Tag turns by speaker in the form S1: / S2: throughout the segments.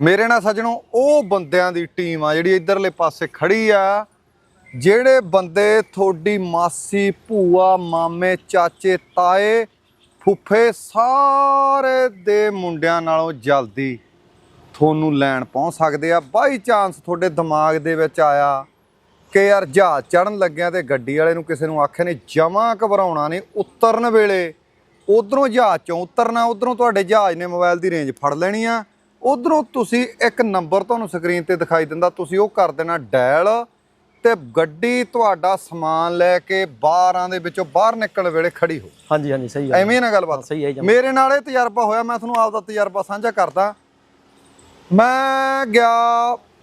S1: ਮੇਰੇ ਨਾਲ ਸੱਜਣੋ, ਉਹ ਬੰਦਿਆਂ ਦੀ ਟੀਮ ਆ ਜਿਹੜੀ ਇਧਰਲੇ ਪਾਸੇ ਖੜੀ ਆ, ਜਿਹੜੇ ਬੰਦੇ ਤੁਹਾਡੀ ਮਾਸੀ, ਭੂਆ, ਮਾਮੇ, ਚਾਚੇ, ਤਾਏ, ਫੁੱਫੇ ਸਾਰੇ ਦੇ ਮੁੰਡਿਆਂ ਨਾਲੋਂ ਜਲਦੀ ਤੁਹਾਨੂੰ ਲੈਣ ਪਹੁੰਚ ਸਕਦੇ ਆ। ਬਾਈ ਚਾਂਸ ਤੁਹਾਡੇ ਦਿਮਾਗ ਦੇ ਵਿੱਚ ਆਇਆ ਕਿ ਯਾਰ ਜਹਾਜ਼ ਚੜਨ ਲੱਗਿਆ ਤੇ ਗੱਡੀ ਵਾਲੇ ਨੂੰ ਕਿਸੇ ਨੂੰ ਆਖਿਆ ਨੇ, ਜਮਾ ਘਬਰਾਉਣਾ ਨਹੀਂ, ਉਤਰਨ ਵੇਲੇ, ਉਧਰੋਂ ਜਹਾਜ਼ ਚੋਂ ਉਤਰਨਾ, ਉਧਰੋਂ ਤੁਹਾਡੇ ਜਹਾਜ਼ ਨੇ ਮੋਬਾਈਲ ਦੀ ਰੇਂਜ ਫੜ ਲੈਣੀ ਆ। ਉਧਰੋਂ ਤੁਸੀਂ ਇੱਕ ਨੰਬਰ ਤੁਹਾਨੂੰ ਸਕਰੀਨ ਤੇ ਦਿਖਾਈ ਦਿੰਦਾ ਤੁਸੀਂ ਉਹ ਕਰ ਦੇਣਾ ਡਾਇਲ ਤੇ ਗੱਡੀ ਤੁਹਾਡਾ ਸਮਾਨ ਲੈ ਕੇ ਬਾਹਰਾਂ ਦੇ ਵਿੱਚੋਂ ਬਾਹਰ ਨਿਕਲਣ ਵੇਲੇ ਖੜੀ ਹੋ।
S2: ਹਾਂਜੀ ਹਾਂਜੀ ਸਹੀ ਹੈ।
S1: ਐਵੇਂ ਨਾ ਗੱਲਬਾਤ
S2: ਸਹੀ ਹੈ
S1: ਮੇਰੇ ਨਾਲ ਇਹ ਤਜਰਬਾ ਹੋਇਆ ਮੈਂ ਤੁਹਾਨੂੰ ਆਪਦਾ ਤਜਰਬਾ ਸਾਂਝਾ ਕਰਦਾ। ਮੈਂ ਗਿਆ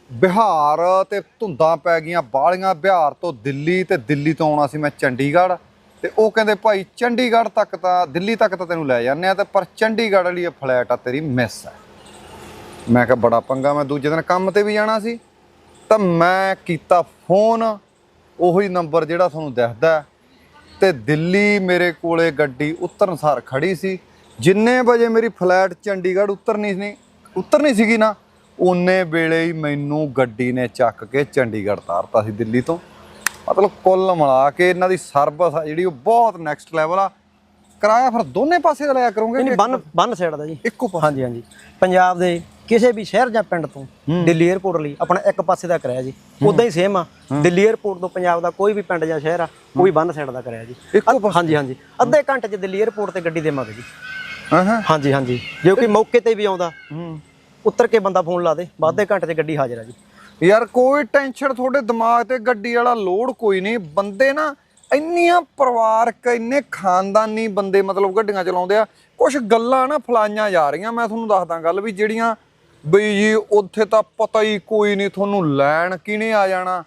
S1: ਬਿਹਾਰ ਤੇ ਧੁੰਦਾਂ ਪੈ ਗਈਆਂ ਬਾਲੀਆਂ ਬਿਹਾਰ ਤੋਂ ਦਿੱਲੀ ਤੇ ਦਿੱਲੀ ਤੋਂ ਆਉਣਾ ਸੀ ਮੈਂ ਚੰਡੀਗੜ੍ਹ। ਤੇ ਉਹ ਕਹਿੰਦੇ ਭਾਈ ਚੰਡੀਗੜ੍ਹ ਤੱਕ ਤਾਂ ਦਿੱਲੀ ਤੱਕ ਤਾਂ ਤੈਨੂੰ ਲੈ ਜਾਂਦੇ ਆ ਤੇ ਪਰ ਚੰਡੀਗੜ੍ਹ ਵਾਲੀ ਇਹ ਫਲੈਟ ਆ ਤੇਰੀ ਮਿਸ ਹੈ ਮੈਂ ਕਿਹਾ ਬੜਾ ਪੰਗਾ ਮੈਂ ਦੂਜੇ ਦਿਨ ਕੰਮ ਤੇ ਵੀ ਜਾਣਾ ਸੀ। ਤਾਂ ਮੈਂ ਕੀਤਾ ਫੋਨ ਉਹੀ ਨੰਬਰ ਜਿਹੜਾ ਤੁਹਾਨੂੰ ਦਿਖਦਾ ਹੈ। ਤੇ ਦਿੱਲੀ ਮੇਰੇ ਕੋਲੇ ਗੱਡੀ ਉਤਰਨ ਸਾਰ ਖੜੀ ਸੀ। ਜਿੰਨੇ ਵਜੇ ਮੇਰੀ ਫਲਾਈਟ ਚੰਡੀਗੜ੍ਹ ਉਤਰਨੀ ਸੀ ਉਤਰਨੀ ਸੀਗੀ ਨਾ ਓਨੇ ਵੇਲੇ ਹੀ ਮੈਨੂੰ ਗੱਡੀ ਨੇ ਚੱਕ ਕੇ ਚੰਡੀਗੜ੍ਹ ਤਾਰਤਾ ਸੀ ਦਿੱਲੀ ਤੋਂ। ਮਤਲਬ ਕੁੱਲ ਮਿਲਾ ਕੇ ਇਹਨਾਂ ਦੀ ਸਰਵਿਸ ਆ ਜਿਹੜੀ ਉਹ ਬਹੁਤ ਨੈਕਸਟ ਲੈਵਲ ਆ। ਕਿਰਾਇਆ ਫਿਰ ਦੋਨੇ ਪਾਸੇ ਦਾ ਲਿਆ ਕਰੋਗੇ
S2: ਨਹੀਂ ਬੰਨ ਬੰਨ ਸਾਈਡ ਦਾ ਜੀ।
S1: ਇੱਕੋ ਪਾਸੇ।
S2: ਹਾਂਜੀ ਹਾਂਜੀ। ਪੰਜਾਬ ਦੇ ਕਿਸੇ ਵੀ ਸ਼ਹਿਰ ਜਾਂ ਪਿੰਡ ਤੋਂ ਦਿੱਲੀ 에ਅਰਪੋਰਟ ਲਈ ਆਪਣਾ ਇੱਕ ਪਾਸੇ ਦਾ ਕਰਾਇਆ ਜੀ। ਉਦਾਂ ਹੀ ਸੇਮ ਆ। ਦਿੱਲੀ 에ਅਰਪੋਰਟ ਤੋਂ ਪੰਜਾਬ ਦਾ ਕੋਈ ਵੀ ਪਿੰਡ ਜਾਂ ਸ਼ਹਿਰ ਆ ਉਹ ਬੰਦ ਸਾਈਡ ਦਾ ਕਰਾਇਆ ਜੀ। ਹਾਂਜੀ ਹਾਂਜੀ। ਅੱਧੇ ਘੰਟੇ 'ਚ ਦਿੱਲੀ 에ਅਰਪੋਰਟ ਤੇ ਗੱਡੀ ਦੇਵਾਂਗੇ ਜੀ। ਹਾਂਜੀ ਹਾਂਜੀ। ਜੋ ਕਿ ਮੌਕੇ ਤੇ ਵੀ ਆਉਂਦਾ ਉਤਰ ਕੇ ਬੰਦਾ ਫੋਨ ਲਾ ਦੇ ਵਾਧੇ ਘੰਟੇ ਤੇ ਗੱਡੀ ਹਾਜ਼ਰ ਆ ਜੀ।
S1: ਯਾਰ ਕੋਈ ਟੈਨਸ਼ਨ ਤੁਹਾਡੇ ਦਿਮਾਗ ਤੇ ਗੱਡੀ ਵਾਲਾ ਲੋਡ ਕੋਈ ਨਹੀਂ। ਬੰਦੇ ਨਾ ਇੰਨੀਆਂ ਪਰਿਵਾਰਕ ਇੰਨੇ ਖਾਨਦਾਨੀ ਬੰਦੇ ਮਤਲਬ ਗੱਡੀਆਂ ਚਲਾਉਂਦੇ ਆ। ਕੁਝ ਗੱਲਾਂ ਨਾ ਫਲਾਈਆਂ ਜਾ ਰਹੀਆਂ। ਮੈਂ ਤੁਹਾਨੂੰ ਦੱਸਦਾ ਗੱਲ ਵੀ ਜਿਹੜੀਆਂ ਬਈ ਜੀ ਉੱਥੇ ਤਾਂ ਪਤਾ ਹੀ ਕੋਈ ਨਹੀਂ ਤੁਹਾਨੂੰ ਲੈਣ ਕਿਹਨੇ ਆ ਜਾਣਾ।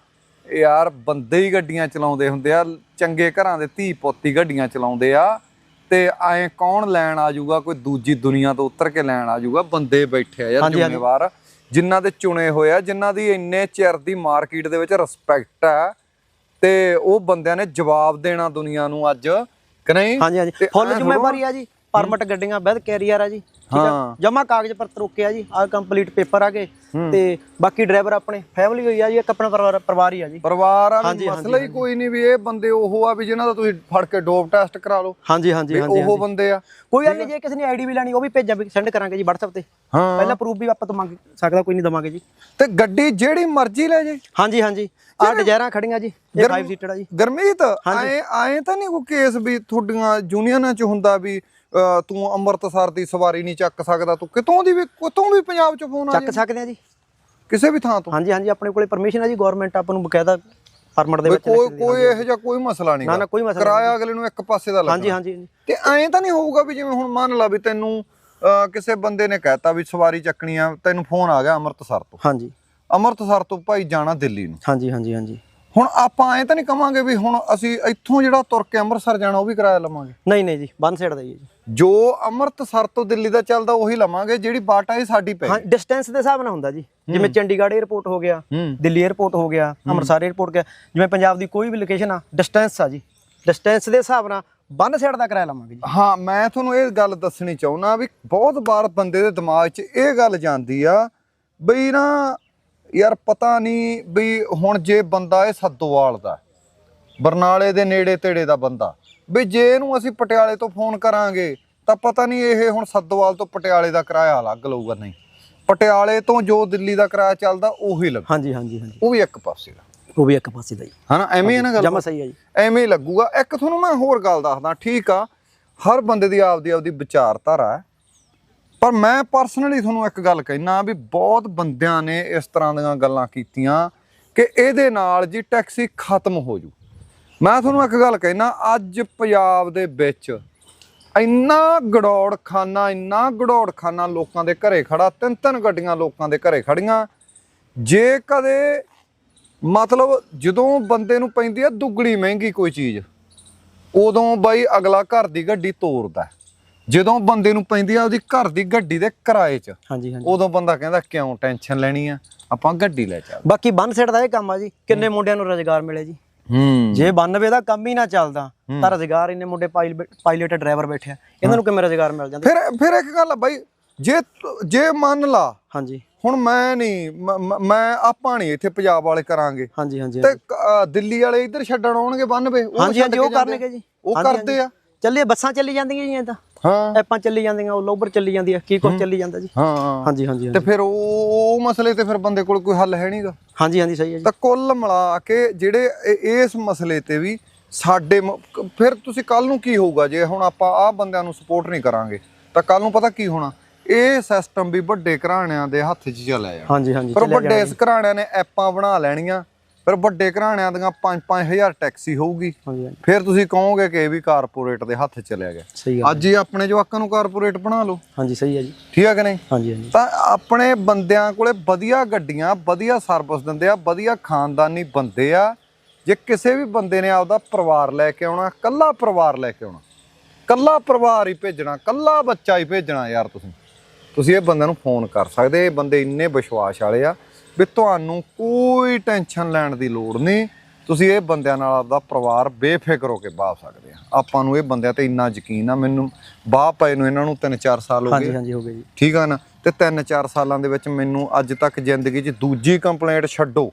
S1: ਯਾਰ ਬੰਦੇ ਹੀ ਗੱਡੀਆਂ ਚਲਾਉਂਦੇ ਹੁੰਦੇ ਆ ਚੰਗੇ ਘਰਾਂ ਦੇ ਧੀ ਪੁੱਤੀ ਗੱਡੀਆਂ ਚਲਾਉਂਦੇ ਆ। ਤੇ ਐ ਕੌਣ ਲੈਣ ਆ ਜਾਊਗਾ ਕੋਈ ਦੂਜੀ ਦੁਨੀਆ ਤੋਂ ਉਤਰ ਕੇ ਲੈਣ ਆ ਜਾਊਗਾ ਬੰਦੇ ਬੈਠੇ ਆ ਯਾਰ। ਜ਼ਿੰਮੇਵਾਰ ਜਿਨ੍ਹਾਂ ਦੇ ਚੁਣੇ ਹੋਏ ਆ ਜਿਨ੍ਹਾਂ ਦੀ ਇੰਨੇ ਚਿਰ ਦੀ ਮਾਰਕੀਟ ਦੇ ਵਿੱਚ ਰਿਸਪੈਕਟ ਹੈ ਤੇ ਉਹ ਬੰਦਿਆਂ ਨੇ ਜਵਾਬ ਦੇਣਾ ਦੁਨੀਆ ਨੂੰ ਅੱਜ ਕਿ ਨਹੀਂ?
S2: ਹਾਂਜੀ ਹਾਂਜੀ। ਫੁੱਲ ਜ਼ਿੰਮੇਵਾਰੀ ਆ ਜੀ। ਪਰਮਿਟ ਗੱਡੀਆਂ ਵਿਦ ਕੈਰੀਅਰ ਆ ਜੀ ਠੀਕ ਆ?
S1: ਹਾਂ।
S2: ਜਮਾ ਕਾਗਜ਼ ਪੱਤਰ ਓਕੇ ਆ ਜੀ ਆ ਕੰਪਲੀਟ ਪੇਪਰ ਆ ਗਏ ਤੇ ਬਾਕੀ ਡਰਾਈਵਰ ਆਪਣੇ ਫੈਮਿਲੀ ਹੋਈ ਆ ਜੀ ਇੱਕ ਆਪਣਾ ਪਰਿਵਾਰ ਪਰਿਵਾਰ ਹੀ ਆ ਜੀ।
S1: ਪਰਿਵਾਰ ਵਾਲਾ
S2: ਹਾਂਜੀ,
S1: ਮਸਲਾ ਹੀ ਕੋਈ ਨਹੀਂ ਵੀ ਇਹ ਬੰਦੇ ਉਹ ਆ ਵੀ ਜਿਨ੍ਹਾਂ ਦਾ ਤੁਸੀਂ ਫੜ ਕੇ ਡੋਪ ਟੈਸਟ ਕਰਾ ਲਓ।
S2: ਹਾਂਜੀ ਹਾਂਜੀ
S1: ਵੀ
S2: ਹਾਂਜੀ
S1: ਉਹ ਬੰਦੇ ਆ।
S2: ਕੋਈ ਗੱਲ ਨਹੀਂ ਜੇ ਕਿਸੇ ਨੇ ਆਈਡੀ ਵੀ ਲੈਣੀ ਉਹ ਵੀ ਭੇਜਾਂ ਸੈਂਡ ਕਰਾਂਗੇ ਜੀ WhatsApp ਤੇ।
S1: ਹਾਂ।
S2: ਪਹਿਲਾਂ ਪ੍ਰੂਫ ਵੀ ਆਪਾਂ ਤੋਂ ਮੰਗ ਸਕਦਾ ਕੋਈ ਨਹੀਂ ਦਵਾਂਗੇ ਜੀ।
S1: ਤੇ ਗੱਡੀ ਜਿਹੜੀ ਮਰਜ਼ੀ ਲੈ ਜੇ।
S2: ਹਾਂਜੀ ਹਾਂਜੀ। ਆ ਡਿਜ਼ਾਇਰਾਂ ਖੜੀਆਂ ਜੀ ਇਹ 5 ਸੀਟਰ ਆ ਜੀ।
S1: ਗਰਮੀਤ ਆਏ ਆਏ ਤਾਂ ਨਹੀਂ ਕੋਈ ਕੇਸ ਵੀ ਤੁਹਾਡੀਆਂ ਯੂਨੀਅਨਾਂ ਚ ਹੁੰਦਾ ਵੀ ਤੂੰ ਅੰਮ੍ਰਿਤਸਰ ਦੀ ਸਵਾਰੀ ਨਹੀਂ ਚੱਕ ਸਕਦਾ ਤੂੰ ਕਿਤੋਂ ਦੀ ਵੀ ਕਿਤੋਂ ਵੀ ਪੰਜਾਬ ਚ ਫੋਨ ਆ
S2: ਚੱਕ ਸਕਦੇ ਆ ਜੀ।
S1: ਕਿਸੇ ਵੀ ਥਾਂ ਤੋਂ?
S2: ਹਾਂਜੀ ਹਾਂਜੀ ਆਪਣੇ ਕੋਲੇ ਪਰਮਿਸ਼ਨ ਆ ਜੀ ਗਵਰਨਮੈਂਟ ਆਪਾਂ ਨੂੰ ਬਕਾਇਦਾ ਪਰਮਿਟ ਦੇ ਵਿੱਚ
S1: ਕੋਈ ਕੋਈ ਇਹੋ ਜਿਹਾ ਕੋਈ ਮਸਲਾ ਨਹੀਂ
S2: ਨਾ, ਨਾ, ਕੋਈ ਮਸਲਾ
S1: ਕਿਰਾਇਆ ਅਗਲੇ ਨੂੰ ਇੱਕ ਪਾਸੇ ਦਾ ਲੱਗਣਾ।
S2: ਹਾਂਜੀ। ਹਾਂਜੀ।
S1: ਤੇ ਐਂ ਤਾਂ ਨਹੀਂ ਹੋਊਗਾ ਵੀ ਜਿਵੇਂ ਹੁਣ ਮੰਨ ਲਾ ਵੀ ਤੈਨੂੰ ਕਿਸੇ ਬੰਦੇ ਨੇ ਕਹਿਤਾ ਵੀ ਸਵਾਰੀ ਚੱਕਣੀ ਆ ਤੈਨੂੰ ਫੋਨ ਆ ਗਿਆ ਅੰਮ੍ਰਿਤਸਰ ਤੋਂ।
S2: ਹਾਂਜੀ।
S1: ਅੰਮ੍ਰਿਤਸਰ ਤੋਂ ਭਾਈ ਜਾਣਾ ਦਿੱਲੀ ਨੂੰ।
S2: ਹਾਂਜੀ ਹਾਂਜੀ ਹਾਂਜੀ।
S1: ਹੁਣ ਆਪਾਂ ਐ ਤਾਂ ਨਹੀਂ ਕਵਾਂਗੇ ਵੀ ਹੁਣ ਅਸੀਂ ਇੱਥੋਂ ਜਿਹੜਾ ਤੁਰ ਕੇ ਅੰਮ੍ਰਿਤਸਰ ਜਾਣਾ ਉਹ ਵੀ ਕਿਰਾਇਆ ਲਵਾਂਗੇ।
S2: ਨਹੀਂ ਨਹੀਂ ਜੀ ਬੰਦ ਸਾਈਡ ਦਾ ਹੀ ਹੈ ਜੀ।
S1: ਜੋ ਅੰਮ੍ਰਿਤਸਰ ਤੋਂ ਦਿੱਲੀ ਦਾ ਚੱਲਦਾ ਉਹੀ ਲਵਾਂਗੇ ਜਿਹੜੀ ਬਾਟਾ ਇਹ ਸਾਡੀ ਪੈ
S2: ਹਾਂ ਡਿਸਟੈਂਸ ਦੇ ਹਿਸਾਬ ਨਾਲ ਹੁੰਦਾ ਜੀ। ਜਿਵੇਂ ਚੰਡੀਗੜ੍ਹ 에ਅਰਪੋਰਟ ਹੋ ਗਿਆ ਦਿੱਲੀ 에ਅਰਪੋਰਟ ਹੋ ਗਿਆ ਅੰਮ੍ਰਿਤਸਰ 에ਅਰਪੋਰਟ ਗਿਆ ਜਿਵੇਂ ਪੰਜਾਬ ਦੀ ਕੋਈ ਵੀ ਲੋਕੇਸ਼ਨ ਆ ਡਿਸਟੈਂਸ ਆ ਜੀ। ਡਿਸਟੈਂਸ ਦੇ ਹਿਸਾਬ ਨਾਲ ਬੰਦ ਸਾਈਡ ਦਾ ਕਿਰਾਇਆ ਲਵਾਂਗੇ ਜੀ।
S1: ਹਾਂ ਮੈਂ ਤੁਹਾਨੂੰ ਇਹ ਗੱਲ ਦੱਸਣੀ ਚਾਹੁੰਦਾ ਵੀ ਬਹੁਤ ਵਾਰ ਬੰਦੇ ਦੇ ਦਿਮਾਗ 'ਚ ਇਹ ਗੱਲ ਜਾਂਦੀ ਆ ਬਈ ਨਾ ਯਾਰ ਪਤਾ ਨਹੀਂ ਬਈ ਹੁਣ ਜੇ ਬੰਦਾ ਇਹ ਸੱਦੋਵਾਲ ਦਾ ਬਰਨਾਲੇ ਦੇ ਨੇੜੇ ਤੇੜੇ ਦਾ ਬੰਦਾ ਵੀ ਜੇ ਇਹਨੂੰ ਅਸੀਂ ਪਟਿਆਲੇ ਤੋਂ ਫੋਨ ਕਰਾਂਗੇ ਤਾਂ ਪਤਾ ਨਹੀਂ ਇਹ ਹੁਣ ਸੱਦੋਵਾਲ ਤੋਂ ਪਟਿਆਲੇ ਦਾ ਕਿਰਾਇਆ ਅਲੱਗ ਲਊਗਾ ਨਹੀਂ। ਪਟਿਆਲੇ ਤੋਂ ਜੋ ਦਿੱਲੀ ਦਾ ਕਿਰਾਇਆ ਚੱਲਦਾ ਉਹੀ ਲੱਗ।
S2: ਹਾਂਜੀ ਹਾਂਜੀ ਹਾਂਜੀ।
S1: ਉਹ ਵੀ ਇੱਕ ਪਾਸੇ ਦਾ।
S2: ਉਹ ਵੀ ਇੱਕ ਪਾਸੇ ਦਾ ਜੀ
S1: ਹਨਾ ਐਵੇਂ ਹੀ ਨਾ ਗੱਲ?
S2: ਜਮਾ ਸਹੀ ਹੈ ਜੀ।
S1: ਐਵੇਂ ਹੀ ਲੱਗੂਗਾ। ਇੱਕ ਤੁਹਾਨੂੰ ਮੈਂ ਹੋਰ ਗੱਲ ਦੱਸਦਾ ਠੀਕ ਆ ਹਰ ਬੰਦੇ ਦੀ ਆਪਦੀ ਆਪਦੀ ਵਿਚਾਰਧਾਰਾ ਹੈ। ਪਰ ਮੈਂ ਪਰਸਨਲੀ ਤੁਹਾਨੂੰ ਇੱਕ ਗੱਲ ਕਹਿਣਾ ਵੀ ਬਹੁਤ ਬੰਦਿਆਂ ਨੇ ਇਸ ਤਰ੍ਹਾਂ ਦੀਆਂ ਗੱਲਾਂ ਕੀਤੀਆਂ ਕਿ ਇਹਦੇ ਨਾਲ ਜੀ ਟੈਕਸੀ ਖਤਮ ਹੋ ਜੂ। ਮੈਂ ਤੁਹਾਨੂੰ ਇੱਕ ਗੱਲ ਕਹਿਣਾ ਅੱਜ ਪੰਜਾਬ ਦੇ ਵਿੱਚ ਇੰਨਾ ਗੜੌੜ ਖਾਨਾ ਇੰਨਾ ਗੜੌੜ ਖਾਨਾ ਲੋਕਾਂ ਦੇ ਘਰੇ ਖੜਾ, ਤਿੰਨ ਤਿੰਨ ਗੱਡੀਆਂ ਲੋਕਾਂ ਦੇ ਘਰੇ ਖੜੀਆਂ। ਜੇ ਕਦੇ ਮਤਲਬ ਜਦੋਂ ਬੰਦੇ ਨੂੰ ਪੈਂਦੀ ਆ ਦੁੱਗਣੀ ਮਹਿੰਗੀ ਕੋਈ ਚੀਜ਼, ਉਦੋਂ ਬਾਈ ਅਗਲਾ ਘਰ ਦੀ ਗੱਡੀ ਤੋਰਦਾ। ਜਦੋਂ ਬੰਦੇ ਨੂੰ ਪੈਂਦੀ ਆ ਉਹਦੀ ਘਰ ਦੀ ਗੱਡੀ ਦੇ ਕਿਰਾਏ 'ਚ
S2: ਹਾਂਜੀ ਹਾਂਜੀ।
S1: ਉਦੋਂ ਬੰਦਾ ਕਹਿੰਦਾ ਕਿਉਂ ਟੈਨਸ਼ਨ ਲੈਣੀ ਆ? ਆਪਾਂ ਗੱਡੀ ਲੈ ਚੱਲ
S2: ਬਾਕੀ ਬੰਨ ਸਾਈਡ ਦਾ ਇਹ ਕੰਮ ਆ ਜੀ ਕਿੰਨੇ ਮੁੰਡਿਆਂ ਨੂੰ ਰੋਜ਼ਗਾਰ ਮਿਲੇ ਜੀ।
S1: ਹੂੰ।
S2: ਜੇ 92 ਦਾ ਕੰਮ ਹੀ ਨਾ ਚੱਲਦਾ ਤਾਂ ਰੋਜ਼ਗਾਰ ਇੰਨੇ ਮੁੰਡੇ ਪਾਇਲਟ ਡਰਾਈਵਰ ਬੈਠੇ ਆ। ਇਹਨਾਂ ਨੂੰ ਕਿਵੇਂ ਰੋਜ਼ਗਾਰ ਮਿਲ ਜਾਂਦਾ?
S1: ਫਿਰ ਫਿਰ ਇੱਕ ਗੱਲ ਆ ਬਾਈ ਜੇ ਜੇ ਮੰਨ ਲਾ
S2: ਹਾਂਜੀ।
S1: ਹੁਣ ਮੈਂ ਨਹੀਂ ਮ- ਆਪਾਂ ਨਹੀਂ ਇੱਥੇ ਪੰਜਾਬ ਵਾਲੇ ਕਰਾਂਗੇ।
S2: ਹਾਂਜੀ ਹਾਂਜੀ
S1: ਤੇ ਦਿੱਲੀ ਵਾਲੇ ਇੱਧਰ ਛੱਡਣ ਆਉਣਗੇ ਬੰਨਵੇ ਉਹ
S2: ਹਾਂਜੀ
S1: ਛੱਡ
S2: ਹਾਂਜੀ
S1: ਕੇ
S2: ਉਹ। ਕਰਨਗੇ ਜੀ।
S1: ਉਹ ਕਰਦੇ ਆ?
S2: ਚੱਲੇ ਬੱਸਾਂ ਚੱਲੀ ਜਾਂਦੀਆਂ ਜੀ ਐਦਾਂ
S1: ਹਾਂ।
S2: ਐਪਾਂ ਚੱਲੀ ਜਾਂਦੀਆਂ ਉਹ ਲੋਬਰ ਚੱਲੀ ਜਾਂਦੀ ਆ ਕੀ ਕੁਝ ਚੱਲੀ ਜਾਂਦਾ ਜੀ।
S1: ਹਾਂ।
S2: ਹਾਂਜੀ ਹਾਂਜੀ
S1: ਤੇ ਫਿਰ ਉਹ ਮਸਲੇ ਤੇ ਫਿਰ ਬੰਦੇ ਕੋਲ ਕੋਈ ਹੱਲ ਹੈ ਨਹੀਂਗਾ
S2: ਹਾਂਜੀ ਹਾਂਜੀ ਸਹੀ ਹੈ ਜੀ।
S1: ਤਾਂ ਕੁੱਲ ਮਿਲਾ ਕੇ ਜਿਹੜੇ ਇਹ- ਇਸ ਮਸਲੇ ਤੇ ਵੀ ਸਾਡੇ ਫਿਰ ਤੁਸੀਂ ਕੱਲ ਨੂੰ ਕੀ ਹੋਊਗਾ? ਜੇ ਹੁਣ ਆਪਾਂ ਆਹ ਬੰਦਿਆਂ ਨੂੰ ਸਪੋਰਟ ਨਹੀਂ ਕਰਾਂਗੇ ਤਾਂ ਕੱਲ ਨੂੰ ਪਤਾ ਕੀ ਹੋਣਾ? ਇਹ ਸਿਸਟਮ ਵੀ ਵੱਡੇ ਘਰਾਣਿਆਂ ਦੇ ਹੱਥ 'ਚ ਚਲਾ ਜਾਣਾ
S2: ਹਾਂਜੀ ਹਾਂਜੀ
S1: ਪਰ ਵੱਡੇ ਇਸ ਘਰਾਣਿਆਂ ਨੇ ਐਪਾਂ ਬਣਾ ਲੈਣੀਆਂ ਫਿਰ ਵੱਡੇ ਘਰਾਣਿਆਂ ਦੀਆਂ 5-5000 ਟੈਕਸੀ ਹੋਊਗੀ। ਫਿਰ ਤੁਸੀਂ ਕਹੋਗੇ ਕਿ ਇਹ ਵੀ ਕਾਰਪੋਰੇਟ ਦੇ ਹੱਥ ਚਲਿਆ ਗਿਆ। ਅੱਜ ਹੀ ਆਪਣੇ ਜਵਾਕਾਂ ਨੂੰ ਕਾਰਪੋਰੇਟ ਬਣਾ ਲਓ।
S2: ਹਾਂਜੀ ਸਹੀ ਹੈ ਜੀ।
S1: ਠੀਕ ਹੈ ਕਿ ਨਹੀਂ?
S2: ਹਾਂਜੀ ਹਾਂਜੀ।
S1: ਤਾਂ ਆਪਣੇ ਬੰਦਿਆਂ ਕੋਲੇ ਵਧੀਆ ਗੱਡੀਆਂ ਵਧੀਆ ਸਰਵਿਸ ਦਿੰਦੇ ਆ ਵਧੀਆ ਖਾਨਦਾਨੀ ਬੰਦੇ ਆ। ਜੇ ਕਿਸੇ ਵੀ ਬੰਦੇ ਨੇ ਆਪਦਾ ਪਰਿਵਾਰ ਲੈ ਕੇ ਆਉਣਾ ਕੱਲਾ ਪਰਿਵਾਰ ਲੈ ਕੇ ਆਉਣਾ। ਕੱਲਾ ਪਰਿਵਾਰ ਹੀ ਭੇਜਣਾ ਕੱਲਾ ਬੱਚਾ ਹੀ ਭੇਜਣਾ ਯਾਰ ਤੁਸੀਂ। ਤੁਸੀਂ ਇਹ ਬੰਦਿਆਂ ਨੂੰ ਫੋਨ ਕਰ ਸਕਦੇ ਇਹ ਬੰਦੇ ਇੰਨੇ ਵਿਸ਼ਵਾਸ ਵਾਲੇ ਆ। ਵੀ ਤੁਹਾਨੂੰ ਕੋਈ ਟੈਨਸ਼ਨ ਲੈਣ ਦੀ ਲੋੜ ਨਹੀਂ। ਤੁਸੀਂ ਇਹ ਬੰਦਿਆਂ ਨਾਲ ਆਪਦਾ ਪਰਿਵਾਰ ਬੇਫਿਕਰ ਹੋ ਕੇ ਬਾਹ ਸਕਦੇ ਆ। ਆਪਾਂ ਨੂੰ ਇਹ ਬੰਦਿਆਂ ਤੇ ਇੰਨਾ ਯਕੀਨ ਆ ਮੈਨੂੰ ਬਾਹ ਪਏ ਨੂੰ ਇਹਨਾਂ ਨੂੰ 3-4 ਸਾਲ ਹੋ ਗਏ।
S2: ਹਾਂਜੀ ਹਾਂਜੀ ਹੋ ਗਏ ਜੀ।
S1: ਠੀਕ ਆ ਨਾ? ਤੇ 3-4 ਸਾਲਾਂ ਦੇ ਵਿੱਚ ਮੈਨੂੰ ਅੱਜ ਤੱਕ ਜ਼ਿੰਦਗੀ 'ਚ ਦੂਜੀ ਕੰਪਲੇਂਟ ਛੱਡੋ।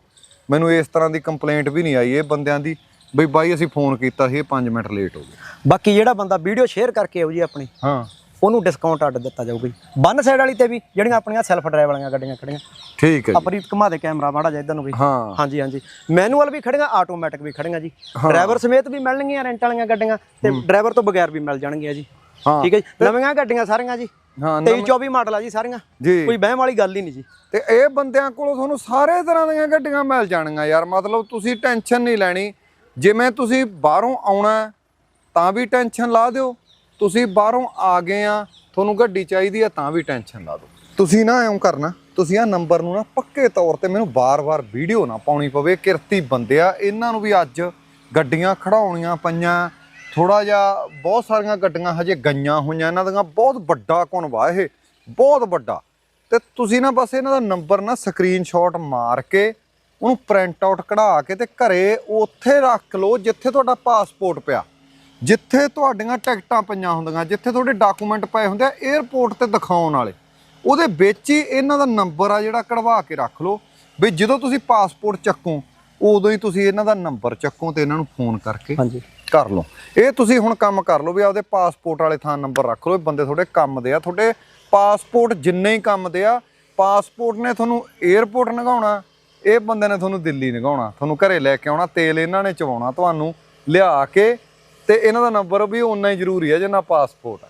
S1: ਮੈਨੂੰ ਇਸ ਤਰ੍ਹਾਂ ਦੀ ਕੰਪਲੇਂਟ ਵੀ ਨਹੀਂ ਆਈ ਇਹ ਬੰਦਿਆਂ ਦੀ ਬਈ ਬਾਈ ਅਸੀਂ ਫੋਨ ਕੀਤਾ ਸੀ ਇਹ 5 ਮਿੰਟ ਲੇਟ ਹੋ ਗਏ।
S2: ਬਾਕੀ ਜਿਹੜਾ ਬੰਦਾ ਵੀਡੀਓ ਸ਼ੇਅਰ ਕਰਕੇ ਆਉ ਜੀ ਆਪਣੀ
S1: ਹਾਂ।
S2: ਉਹਨੂੰ ਡਿਸਕਾਊਂਟ ਅੱਡ ਦਿੱਤਾ ਜਾਊਗਾ ਜੀ। ਬੰਨ ਸਾਈਡ ਵਾਲੀ ਤੇ ਵੀ ਜਿਹੜੀਆਂ ਆਪਣੀਆਂ ਸੈਲਫ ਡਰਾਈਵ ਵਾਲੀਆਂ ਗੱਡੀਆਂ ਖੜੀਆਂ
S1: ਠੀਕ ਹੈ ਜੀ।
S2: ਆਪਣੀ ਘੁਮਾ ਦੇ ਕੈਮਰਾ ਮਾੜਾ ਜਿਹਾ ਇਧਰ ਨੂੰ ਵੀ।
S1: ਹਾਂ।
S2: ਹਾਂਜੀ ਹਾਂਜੀ। ਮੈਨੂਅਲ ਵੀ ਖੜੀਆਂ ਆਟੋਮੈਟਿਕ ਵੀ ਖੜੀਆਂ ਜੀ। ਡਰਾਈਵਰ ਸਮੇਤ ਵੀ ਮਿਲਣਗੀਆਂ ਰੈਂਟ ਵਾਲੀਆਂ ਗੱਡੀਆਂ ਤੇ ਡਰਾਈਵਰ ਤੋਂ ਬਗੈਰ ਵੀ ਮਿਲ ਜਾਣਗੀਆਂ ਜੀ।
S1: ਹਾਂ।
S2: ਠੀਕ ਹੈ ਜੀ। ਨਵੀਆਂ ਗੱਡੀਆਂ ਸਾਰੀਆਂ ਜੀ।
S1: ਹਾਂ
S2: 23 24 ਮਾਡਲ ਆ ਜੀ ਸਾਰੀਆਂ।
S1: ਜੀ।
S2: ਕੋਈ ਬਹਿਮ ਵਾਲੀ ਗੱਲ ਹੀ ਨਹੀਂ ਜੀ।
S1: ਤੇ ਇਹ ਬੰਦਿਆਂ ਕੋਲੋਂ ਤੁਹਾਨੂੰ ਸਾਰੇ ਤਰ੍ਹਾਂ ਦੀਆਂ ਗੱਡੀਆਂ ਮਿਲ ਜਾਣਗੀਆਂ ਯਾਰ। ਮਤਲਬ ਤੁਸੀਂ ਟੈਨਸ਼ਨ ਨਹੀਂ ਲੈਣੀ। ਜਿਵੇਂ ਤੁਸੀਂ ਬਾਹਰੋਂ ਆਉਣਾ ਹੈ, ਤਾਂ ਵੀ ਟੈਨਸ਼ਨ ਲਾ ਦਿਓ। ਤੁਸੀਂ ਬਾਹਰੋਂ ਆ ਗਏ ਆ ਤੁਹਾਨੂੰ ਗੱਡੀ ਚਾਹੀਦੀ ਆ ਤਾਂ ਵੀ ਟੈਨਸ਼ਨ ਲਾ ਦਿਓ। ਤੁਸੀਂ ਨਾ ਐਂ ਕਰਨਾ, ਤੁਸੀਂ ਆ ਨੰਬਰ ਨੂੰ ਨਾ ਪੱਕੇ ਤੌਰ ਤੇ ਮੈਨੂੰ ਬਾਰ-ਬਾਰ ਵੀਡੀਓ ਨਾ ਪਾਉਣੀ ਪਵੇ, ਕਿਰਤੀ ਬੰਦਿਆ, ਇਹਨਾਂ ਨੂੰ ਵੀ ਅੱਜ ਗੱਡੀਆਂ ਖੜਾਉਣੀਆਂ ਪਈਆਂ ਥੋੜਾ ਜਿਹਾ ਬਹੁਤ ਸਾਰੀਆਂ ਗੱਡੀਆਂ ਹਜੇ ਗਈਆਂ ਹੋਈਆਂ, ਇਹਨਾਂ ਦੀਆਂ ਬਹੁਤ ਵੱਡਾ ਕੁਨਵਾ ਇਹ, ਬਹੁਤ ਵੱਡਾ। ਤੇ ਤੁਸੀਂ ਨਾ ਬਸ ਇਹਨਾਂ ਦਾ ਨੰਬਰ ਨਾ ਸਕਰੀਨਸ਼ਾਟ ਮਾਰ ਕੇ ਉਹਨੂੰ ਪ੍ਰਿੰਟ ਆਊਟ ਕਢਾ ਕੇ ਤੇ ਘਰੇ ਉੱਥੇ ਰੱਖ ਲਓ ਜਿੱਥੇ ਤੁਹਾਡਾ ਪਾਸਪੋਰਟ ਪਿਆ। ਜਿੱਥੇ ਤੁਹਾਡੀਆਂ ਟਿਕਟਾਂ ਪਈਆਂ ਹੁੰਦੀਆਂ, ਜਿੱਥੇ ਤੁਹਾਡੇ ਡਾਕੂਮੈਂਟ ਪਏ ਹੁੰਦੇ ਆ 에ਅਰਪੋਰਟ ਤੇ ਦਿਖਾਉਣ ਵਾਲੇ। ਉਹਦੇ ਵਿੱਚ ਹੀ ਇਹਨਾਂ ਦਾ ਨੰਬਰ ਆ ਜਿਹੜਾ ਕਢਵਾ ਕੇ ਰੱਖ ਲਓ। ਵੀ ਜਦੋਂ ਤੁਸੀਂ ਪਾਸਪੋਰਟ ਚੱਕੋ ਉਦੋਂ ਹੀ ਤੁਸੀਂ ਇਹਨਾਂ ਦਾ ਨੰਬਰ ਚੱਕੋ ਤੇ ਇਹਨਾਂ ਨੂੰ ਫੋਨ ਕਰਕੇ
S2: ਹਾਂਜੀ।
S1: ਕਰ ਲਓ। ਇਹ ਤੁਸੀਂ ਹੁਣ ਕੰਮ ਕਰ ਲਓ ਵੀ ਆਪਦੇ ਪਾਸਪੋਰਟ ਵਾਲੇ ਥਾਂ ਨੰਬਰ ਰੱਖ ਲਓ ਇਹ ਬੰਦੇ ਤੁਹਾਡੇ ਕੰਮ ਦੇ ਆ। ਤੁਹਾਡੇ ਪਾਸਪੋਰਟ ਜਿੰਨੇ ਹੀ ਕੰਮ ਦੇ ਆ ਪਾਸਪੋਰਟ ਨੇ ਤੁਹਾਨੂੰ 에ਅਰਪੋਰਟ ਨਗਾਉਣਾ ਇਹ ਬੰਦੇ ਨੇ ਤੁਹਾਨੂੰ ਦਿੱਲੀ ਨਗਾਉਣਾ ਤੁਹਾਨੂੰ ਘਰੇ ਲੈ ਕੇ ਆਉਣਾ ਤੇਲ ਇਹਨਾਂ ਨੇ ਚਵਾਉਣਾ ਤੁਹਾਨੂੰ ਲਿਆ ਕੇ ਤੇ ਇਹਨਾਂ ਦਾ ਨੰਬਰ ਵੀ ਓਨਾ ਹੀ ਜ਼ਰੂਰੀ ਹੈ ਜਿੰਨਾ ਪਾਸਪੋਰਟ ਆ।